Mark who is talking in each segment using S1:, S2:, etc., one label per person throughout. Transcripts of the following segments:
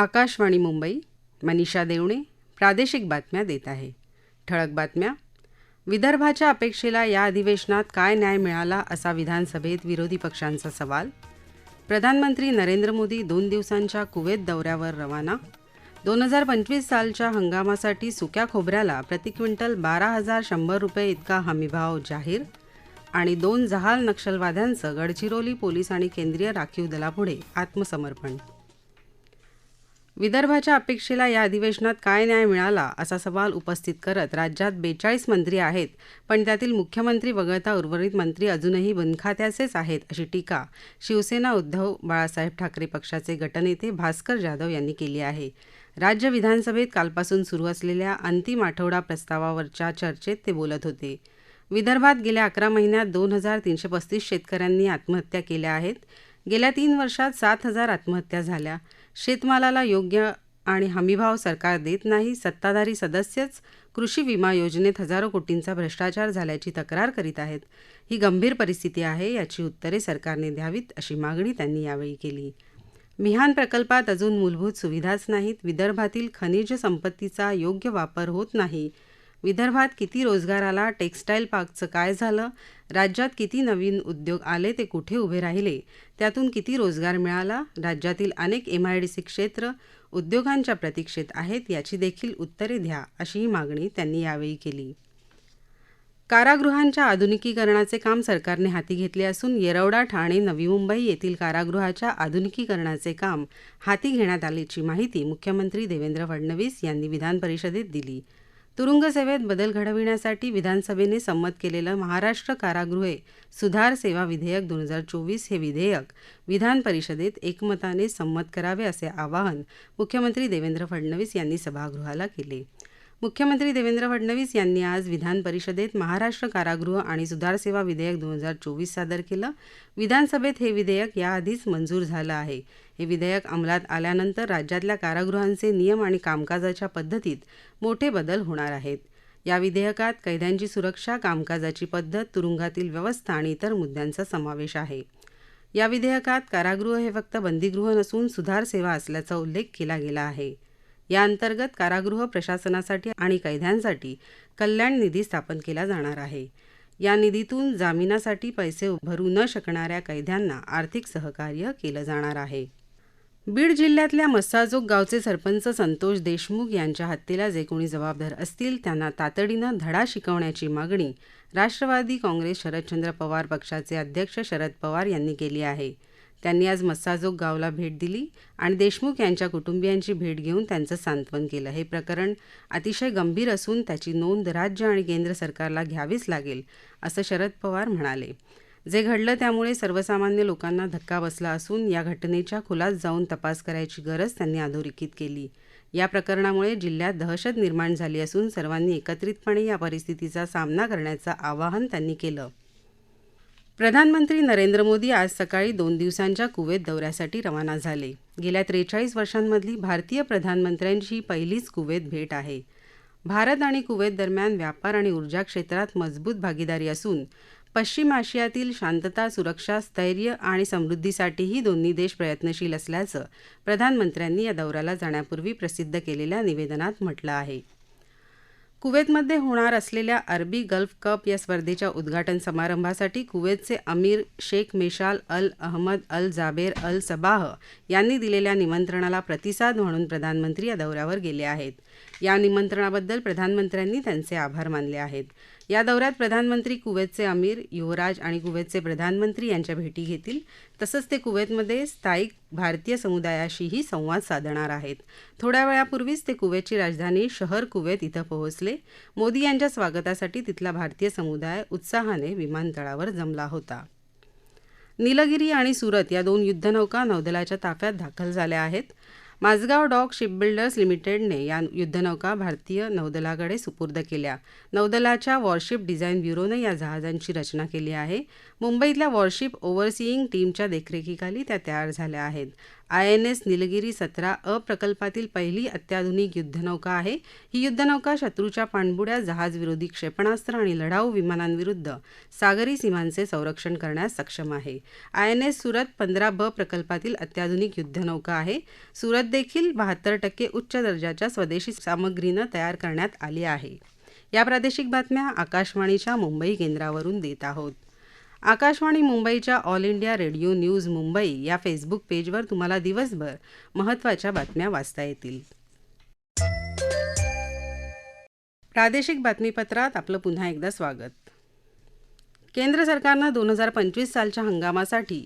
S1: आकाशवाणी मुंबई मनीषा देवणे प्रादेशिक बातम्या देत आहे ठळक बातम्या विदर्भाच्या अपेक्षेला या अधिवेशनात काय न्याय मिळाला असा विधानसभेत विरोधी पक्षांचा सवाल प्रधानमंत्री नरेंद्र मोदी दोन दिवसांच्या कुवेत दौऱ्यावर रवाना दोन हजार पंचवीस सालच्या हंगामासाठी सुक्या खोबऱ्याला प्रति क्विंटल बारा हजार शंभर रुपये इतका हमीभाव जाहीर आणि दोन जहाल नक्षलवाद्यांचं गडचिरोली पोलीस आणि केंद्रीय राखीव दलापुढे आत्मसमर्पण विदर्भाच्या अपेक्षेला या अधिवेशनात काय न्याय मिळाला असा सवाल उपस्थित करत राज्यात बेचाळीस मंत्री आहेत पण त्यातील मुख्यमंत्री वगळता उर्वरित मंत्री अजूनही बनखात्याचेच आहेत अशी टीका शिवसेना उद्धव बाळासाहेब ठाकरे पक्षाचे गटनेते भास्कर जाधव यांनी केली आहे राज्य विधानसभेत कालपासून सुरू असलेल्या अंतिम आठवडा प्रस्तावावरच्या चर्चेत ते बोलत होते विदर्भात गेल्या अकरा महिन्यात दोन हजार तीनशे पस्तीस शेतकऱ्यांनी आत्महत्या केल्या आहेत गेल्या तीन वर्षात सात हजार आत्महत्या झाल्या शेतमालाला योग्य आणि हमीभाव सरकार देत नाही सत्ताधारी सदस्यच कृषी विमा योजनेत हजारो कोटींचा भ्रष्टाचार झाल्याची तक्रार करीत आहेत ही गंभीर परिस्थिती आहे याची उत्तरे सरकारने द्यावीत अशी मागणी त्यांनी यावेळी केली मिहान प्रकल्पात अजून मूलभूत सुविधाच नाहीत विदर्भातील खनिज संपत्तीचा योग्य वापर होत नाही विदर्भात किती रोजगार आला टेक्स्टाईल पार्कचं काय झालं राज्यात किती नवीन उद्योग आले ते कुठे उभे राहिले त्यातून किती रोजगार मिळाला राज्यातील अनेक एमआयडीसी क्षेत्र उद्योगांच्या प्रतीक्षेत आहेत याची देखील उत्तरे द्या अशीही मागणी त्यांनी यावेळी केली कारागृहांच्या आधुनिकीकरणाचे काम सरकारने हाती घेतले असून येरवडा ठाणे नवी मुंबई येथील कारागृहाच्या आधुनिकीकरणाचे काम हाती घेण्यात आल्याची माहिती मुख्यमंत्री देवेंद्र फडणवीस यांनी विधान परिषदेत दिली तुरुंग सेवेत बदल घडविण्यासाठी विधानसभेने संमत केलेलं महाराष्ट्र कारागृहे सुधार सेवा विधेयक दोन हजार चोवीस हे विधेयक विधान परिषदेत एकमताने संमत करावे असे आवाहन मुख्यमंत्री देवेंद्र फडणवीस यांनी सभागृहाला केले मुख्यमंत्री देवेंद्र फडणवीस यांनी आज विधान परिषदेत महाराष्ट्र कारागृह आणि सुधार सेवा विधेयक दोन हजार चोवीस सादर केलं विधानसभेत हे विधेयक याआधीच मंजूर झालं आहे हे विधेयक अंमलात आल्यानंतर राज्यातल्या कारागृहांचे नियम आणि कामकाजाच्या पद्धतीत मोठे बदल होणार आहेत या विधेयकात कैद्यांची सुरक्षा कामकाजाची पद्धत तुरुंगातील व्यवस्था आणि इतर मुद्द्यांचा समावेश आहे या विधेयकात कारागृह हे फक्त बंदीगृह नसून सुधार सेवा असल्याचा उल्लेख केला गेला आहे याअंतर्गत कारागृह प्रशासनासाठी आणि कैद्यांसाठी कल्याण निधी स्थापन केला जाणार आहे या निधीतून जामिनासाठी पैसे भरू न शकणाऱ्या कैद्यांना आर्थिक सहकार्य केलं जाणार आहे बीड जिल्ह्यातल्या मस्साजोग गावचे सरपंच संतोष देशमुख यांच्या हत्येला जे कोणी जबाबदार असतील त्यांना तातडीनं धडा शिकवण्याची मागणी राष्ट्रवादी काँग्रेस शरदचंद्र पवार पक्षाचे अध्यक्ष शरद पवार यांनी केली आहे त्यांनी आज मस्साजोग गावला भेट दिली आणि देशमुख यांच्या कुटुंबियांची भेट घेऊन त्यांचं सांत्वन केलं हे प्रकरण अतिशय गंभीर असून त्याची नोंद राज्य आणि केंद्र सरकारला घ्यावीच लागेल असं शरद पवार म्हणाले जे घडलं त्यामुळे सर्वसामान्य लोकांना धक्का बसला असून या घटनेच्या खुलास जाऊन तपास करायची गरज त्यांनी अधोरेखित केली या प्रकरणामुळे जिल्ह्यात दहशत निर्माण झाली असून सर्वांनी एकत्रितपणे या परिस्थितीचा सामना करण्याचं आवाहन त्यांनी केलं प्रधानमंत्री नरेंद्र मोदी आज सकाळी दोन दिवसांच्या कुवेत दौऱ्यासाठी रवाना झाले गेल्या त्रेचाळीस वर्षांमधली भारतीय प्रधानमंत्र्यांची पहिलीच कुवेत भेट आहे भारत आणि कुवेत दरम्यान व्यापार आणि ऊर्जा क्षेत्रात मजबूत भागीदारी असून पश्चिम आशियातील शांतता सुरक्षा स्थैर्य आणि समृद्धीसाठीही दोन्ही देश प्रयत्नशील असल्याचं प्रधानमंत्र्यांनी या दौऱ्याला जाण्यापूर्वी प्रसिद्ध केलेल्या निवेदनात म्हटलं आहे कुवेतमध्ये होणार असलेल्या अरबी गल्फ कप या स्पर्धेच्या उद्घाटन समारंभासाठी कुवेतचे अमीर Sheikh Mishal Al Ahmad Al Jaber Al Sabah यांनी दिलेल्या निमंत्रणाला प्रतिसाद म्हणून प्रधानमंत्री या दौऱ्यावर गेले आहेत या निमंत्रणाबद्दल प्रधानमंत्र्यांनी त्यांचे आभार मानले आहेत या दौऱ्यात प्रधानमंत्री कुवेतचे अमीर युवराज आणि कुवेतचे प्रधानमंत्री यांच्या भेटी घेतील तसंच ते कुवेतमध्ये स्थायिक भारतीय समुदायाशीही संवाद साधणार आहेत थोड्या वेळापूर्वीच ते कुवेतची राजधानी शहर कुवेत इथं पोहोचले मोदी यांच्या स्वागतासाठी तिथला भारतीय समुदाय उत्साहाने विमानतळावर जमला होता निलगिरी आणि सुरत या दोन युद्धनौका नौदलाच्या ताफ्यात दाखल झाल्या आहेत माझगाव डॉक शिपबिल्डर्स लिमिटेडने या युद्धनौका भारतीय नौदलाकडे सुपूर्द केल्या नौदलाच्या वॉरशिप डिझाईन ब्युरोने या जहाजांची रचना केली आहे मुंबईतल्या वॉरशिप ओव्हरसिईंग टीमच्या देखरेखीखाली त्या तयार झाल्या आहेत एस निलगिरी सतरा अ प्रकल्पातील पहिली अत्याधुनिक युद्धनौका आहे ही युद्धनौका शत्रूच्या पाणबुड्या जहाजविरोधी क्षेपणास्त्र आणि लढाऊ विमानांविरुद्ध सागरी सीमांचे संरक्षण करण्यास सक्षम आहे एस सुरत पंधरा ब प्रकल्पातील अत्याधुनिक युद्धनौका आहे सुरत देखील बहात्तर टक्के उच्च दर्जाच्या स्वदेशी सामग्रीनं तयार करण्यात आली आहे या प्रादेशिक बातम्या आकाशवाणीच्या मुंबई केंद्रावरून देत आहोत आकाशवाणी मुंबईच्या All India Radio news Mumbai या फेसबुक पेजवर तुम्हाला दिवसभर महत्त्वाच्या बातम्या वाचता येतील प्रादेशिक बातमीपत्रात आपलं पुन्हा एकदा स्वागत केंद्र सरकारनं दोन हजार पंचवीस सालच्या हंगामासाठी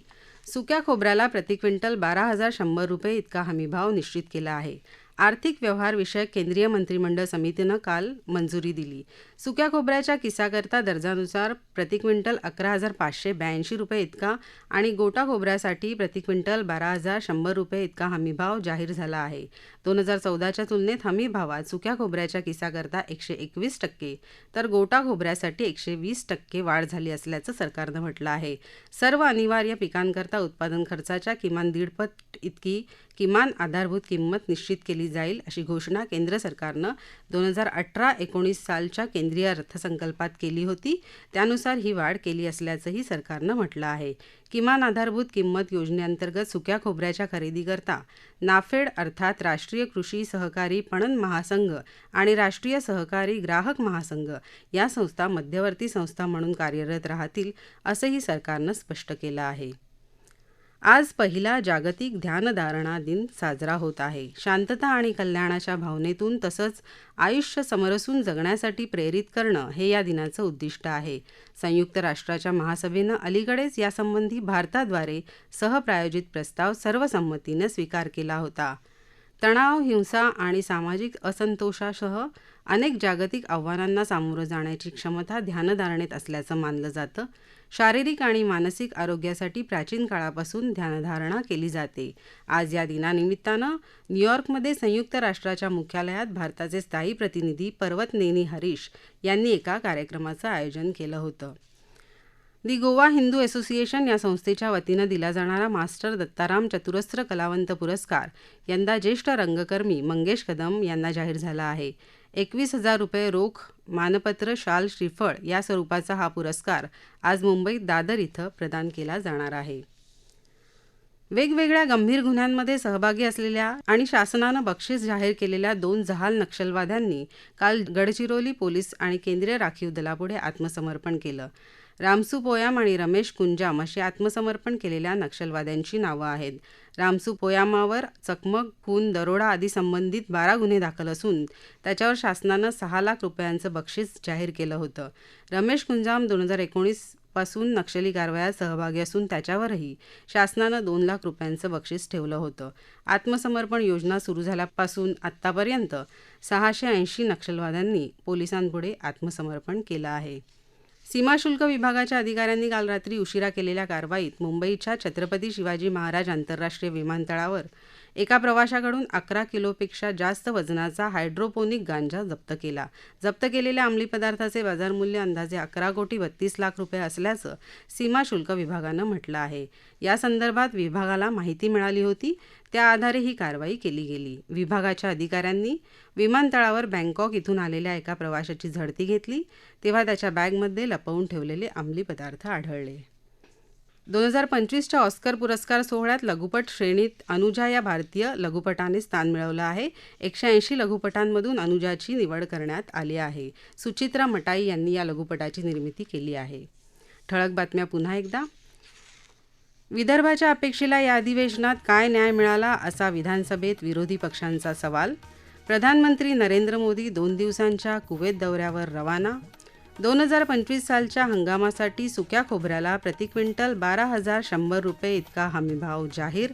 S1: सुक्या खोबऱ्याला प्रति क्विंटल बारा हजार शंभर रुपये इतका हमीभाव निश्चित केला आहे आर्थिक व्यवहार विषयक केंद्रीय मंत्रिमंडळ समितीनं काल मंजुरी दिली सुक्या खोबऱ्याच्या किसाकरता दर्जानुसार प्रतिक्विंटल अकरा हजार पाचशे ब्याऐंशी रुपये इतका आणि गोटा खोबऱ्यासाठी प्रतिक्विंटल बारा हजार शंभर रुपये इतका हमीभाव जाहीर झाला आहे दोन हजार चौदाच्या तुलनेत हमीभावात सुक्या खोबऱ्याच्या किसाकरता एकशे एकवीस टक्के तर गोटा खोबऱ्यासाठी एकशे वीस टक्के वाढ झाली असल्याचं सरकारनं म्हटलं आहे सर्व अनिवार्य पिकांकरता उत्पादन खर्चाच्या किमान दीडपट इतकी किमान आधारभूत किंमत निश्चित केली जाईल अशी घोषणा केंद्र सरकारनं दोन हजार अठरा एकोणीस सालच्या केंद्रीय अर्थसंकल्पात केली होती त्यानुसार ही वाढ केली असल्याचंही सरकारनं म्हटलं आहे किमान आधारभूत किंमत योजनेअंतर्गत सुक्या खोबऱ्याच्या खरेदीकरता नाफेड अर्थात राष्ट्रीय कृषी सहकारी पणन महासंघ आणि राष्ट्रीय सहकारी ग्राहक महासंघ या संस्था मध्यवर्ती संस्था म्हणून कार्यरत राहतील असंही सरकारनं स्पष्ट केलं आहे आज पहिला जागतिक ध्यानधारणा दिन साजरा होत आहे शांतता आणि कल्याणाच्या भावनेतून तसंच आयुष्य समरसून जगण्यासाठी प्रेरित करणं हे या दिनाचं उद्दिष्ट आहे संयुक्त राष्ट्राच्या महासभेनं अलीकडेच यासंबंधी भारताद्वारे सहप्रायोजित प्रस्ताव सर्वसंमतीनं स्वीकार केला होता तणाव हिंसा आणि सामाजिक असंतोषासह अनेक जागतिक आव्हानांना सामोरं जाण्याची क्षमता ध्यानधारणेत असल्याचं मानलं जातं शारीरिक आणि मानसिक आरोग्यासाठी प्राचीन काळापासून ध्यानधारणा केली जाते आज या दिनानिमित्तानं न्यूयॉर्कमध्ये संयुक्त राष्ट्राच्या मुख्यालयात भारताचे स्थायी प्रतिनिधी पर्वत नेनी हरीश यांनी एका कार्यक्रमाचं आयोजन केलं होतं दि गोवा हिंदू असोसिएशन या संस्थेच्या वतीनं दिला जाणारा मास्टर दत्ताराम चतुरस्त्र कलावंत पुरस्कार यंदा ज्येष्ठ रंगकर्मी मंगेश कदम यांना जाहीर झाला आहे एकवीस हजार रुपये रोख मानपत्र शाल श्रीफळ या स्वरूपाचा हा पुरस्कार आज मुंबईत दादर इथं प्रदान केला जाणार आहे वेगवेगळ्या गंभीर गुन्ह्यांमध्ये सहभागी असलेल्या आणि शासनानं बक्षीस जाहीर केलेल्या दोन जहाल नक्षलवाद्यांनी काल गडचिरोली पोलीस आणि केंद्रीय राखीव दलापुढे आत्मसमर्पण केलं रामसू पोयाम आणि रमेश कुंजाम अशी आत्मसमर्पण केलेल्या नक्षलवाद्यांची नावं आहेत रामसू पोयामावर चकमक खून दरोडा आदी संबंधित बारा गुन्हे दाखल असून त्याच्यावर शासनानं सहा लाख रुपयांचं बक्षीस जाहीर केलं होतं रमेश कुंजाम दोन हजार एकोणीसपासून पासून नक्षली कारवायात सहभागी असून त्याच्यावरही शासनानं दोन लाख रुपयांचं बक्षीस ठेवलं होतं आत्मसमर्पण योजना सुरू झाल्यापासून आत्तापर्यंत सहाशे ऐंशी नक्षलवाद्यांनी पोलिसांपुढे आत्मसमर्पण केलं आहे सीमाशुल्क विभागाच्या अधिकाऱ्यांनी काल रात्री उशिरा केलेल्या कारवाईत मुंबईच्या छत्रपती शिवाजी महाराज आंतरराष्ट्रीय विमानतळावर एका प्रवाशाकडून अकरा किलोपेक्षा जास्त वजनाचा हायड्रोपोनिक गांजा जप्त केला जप्त केलेल्या अंमली पदार्थाचे बाजारमूल्य अंदाजे अकरा कोटी बत्तीस लाख रुपये असल्याचं सीमाशुल्क विभागानं म्हटलं आहे यासंदर्भात विभागाला माहिती मिळाली होती त्या आधारे ही कारवाई केली गेली विभागाच्या अधिकाऱ्यांनी विमानतळावर बँकॉक इथून आलेल्या एका प्रवाशाची झडती घेतली तेव्हा त्याच्या बॅगमध्ये लपवून ठेवलेले अंमली पदार्थ आढळले दोन हजार पंचवीसच्या ऑस्कर पुरस्कार सोहळ्यात लघुपट श्रेणीत अनुजा या भारतीय लघुपटाने स्थान मिळवलं आहे एकशे ऐंशी लघुपटांमधून अनुजाची निवड करण्यात आली आहे सुचित्रा मटाई यांनी या लघुपटाची निर्मिती केली आहे ठळक बातम्या पुन्हा एकदा विदर्भाच्या अपेक्षेला या अधिवेशनात काय न्याय मिळाला असा विधानसभेत विरोधी पक्षांचा सवाल प्रधानमंत्री नरेंद्र मोदी दोन दिवसांच्या कुवेत दौऱ्यावर रवाना दोन हजार पंचवीस सालच्या हंगामासाठी सुक्या खोबऱ्याला प्रति क्विंटल बारा हजार शंभर रुपये इतका हमीभाव जाहीर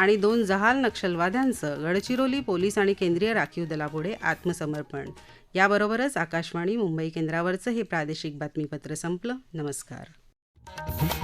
S1: आणि दोन जहाल नक्षलवाद्यांचं गडचिरोली पोलीस आणि केंद्रीय राखीव दलापुढे आत्मसमर्पण याबरोबरच आकाशवाणी मुंबई केंद्रावरचं हे प्रादेशिक बातमीपत्र संपलं नमस्कार